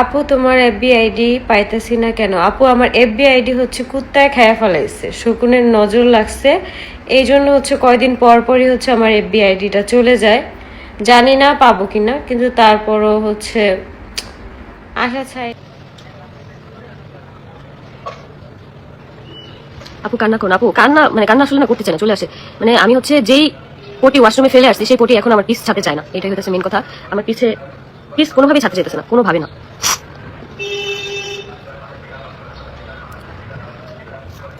আপু, তোমার FB ID পাইতেছি না কেন? আপু, আমার এফবি আইডি হচ্ছে কুত্তায় খায়া ফেলাইছে, শকুনের নজর লাগছে। এই জন্য হচ্ছে কয়দিন পর পরই হচ্ছে আমার এফবি আইডিটা চলে যায়। জানি না পাবো কিনা, কিন্তু তারপরও হচ্ছে আশা ছাই। আপু, কান্না করুন আপু, কান্না মানে কান্না আসলে না করতে চায় না, চলে আসে। মানে আমি হচ্ছে যেই পটি ওয়াশরুমে ফেলে আসছি, সেই পটি এখন আমার পিস ছাড়তে চায় না, এটাই হচ্ছে মেন কথা। আমার পিছে পিস কোনোভাবেই ছাড়তে চাইতেছে না, কোনোভাবে না।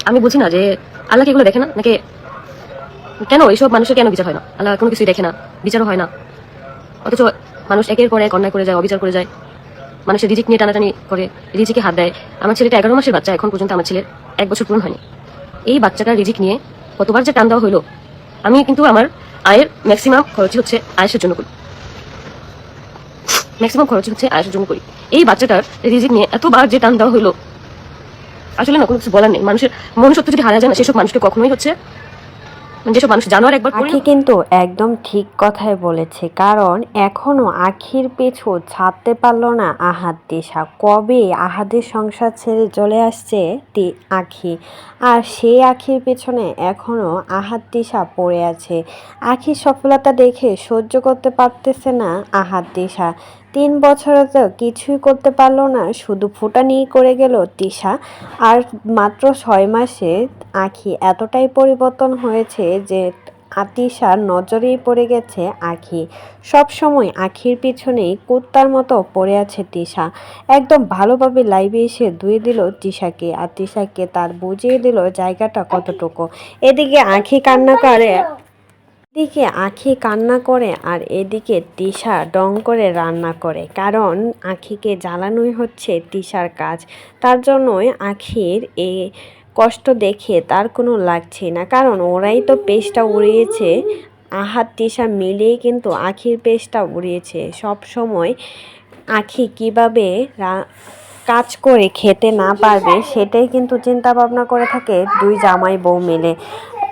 আমি বুঝি না যে আল্লাহ কি এগুলো দেখে না, নাকি কেন এইসব মানুষের কেন বিচার হয় না? আল্লাহ কোনো কিছুই দেখে না, বিচারও হয় না। অথচ মানুষ একের পর এক অন্যায় করে যায়, অবিচার করে যায়। মানুষের রিজিক নিয়ে টানাটানি করে, রিজিকে হাত দেয়। আমার ছেলেটা এগারো মাসের বাচ্চা, এখন পর্যন্ত আমার ছেলের এক বছর পূরণ হয়নি। এই বাচ্চাটার রিজিক নিয়ে কতবার যে টান দেওয়া হলো আমি কিন্তু আমার আয়ের ম্যাক্সিমাম খরচই হচ্ছে আয়েসের জন্য করি। ম্যাক্সিমাম খরচ হচ্ছে আয়েসের জন্য করি এই বাচ্চাটার রিজিক নিয়ে এতবার যে টান দেওয়া হলো আসলে না কোনো কিছু বলার নেই। মানুষের মনুষ্যত্ব যদি হারা যায় না সেসব মানুষকে কখনোই হচ্ছে যেসব মানুষ জানোয়ার একবার আখি কিন্তু একদম ঠিক কথাই বলেছে কারণ এখনও আখির পিছু ছাড়তে পারল না আহাদ দিশা। কবে আহাদের সংসার ছেড়ে চলে আসছে তি আখি আর সেই আখির পেছনে এখনও আহাদ দিশা পড়ে আছে। আখির সফলতা দেখে সহ্য করতে পারতেছে না আহাদ দিশা। তিন বছরে তো কিছুই করতে পারল না, শুধু ফুটানি করে গেল তিশা আর মাত্র ছয় মাসে আখি এতটাই পরিবর্তন হয়েছে যে আতিশার নজরেই পড়ে গেছে আখি। সব সময় আখির পিছনেই কুত্তার মতো পড়ে আছে তিশা একদম ভালোভাবে লাইভে এসে ধুয়ে দিল তিশাকে আর তিশাকে তার বুঝিয়ে দিল জায়গাটা কতটুকু। এদিকে আখি কান্না করে এদিকে আখি কান্না করে আর এদিকে তিশা ডং করে রান্না করে। কারণ আখিকে জ্বালানোই হচ্ছে তিশার কাজ। তার জন্যই আখির এ কষ্ট দেখে তার কোনো লাগছে না। কারণ ওরাই তো পেস্টটা উড়িয়েছে। আহাত, তিশা মিলেই কিন্তু আখির পেস্টটা উড়িয়েছে। সব সময় আখি কীভাবে কাজ করে খেতে না পারবে, সেটাই কিন্তু চিন্তা ভাবনা করে থাকে দুই জামাই বউ মিলে।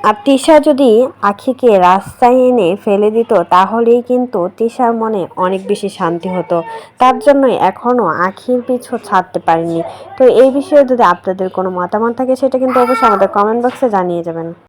আর তিশা যদি আখিকে রাস্তায় এনে ফেলে দিত, তাহলেই কিন্তু তিশার মনে অনেক বেশি শান্তি হতো। তার জন্য এখনও আখির পিছু ছাড়তে পারিনি। তো এই বিষয়ে যদি আপনাদের কোনো মতামত থাকে, সেটা কিন্তু অবশ্যই আমাদের কমেন্ট বক্সে জানিয়ে যাবেন।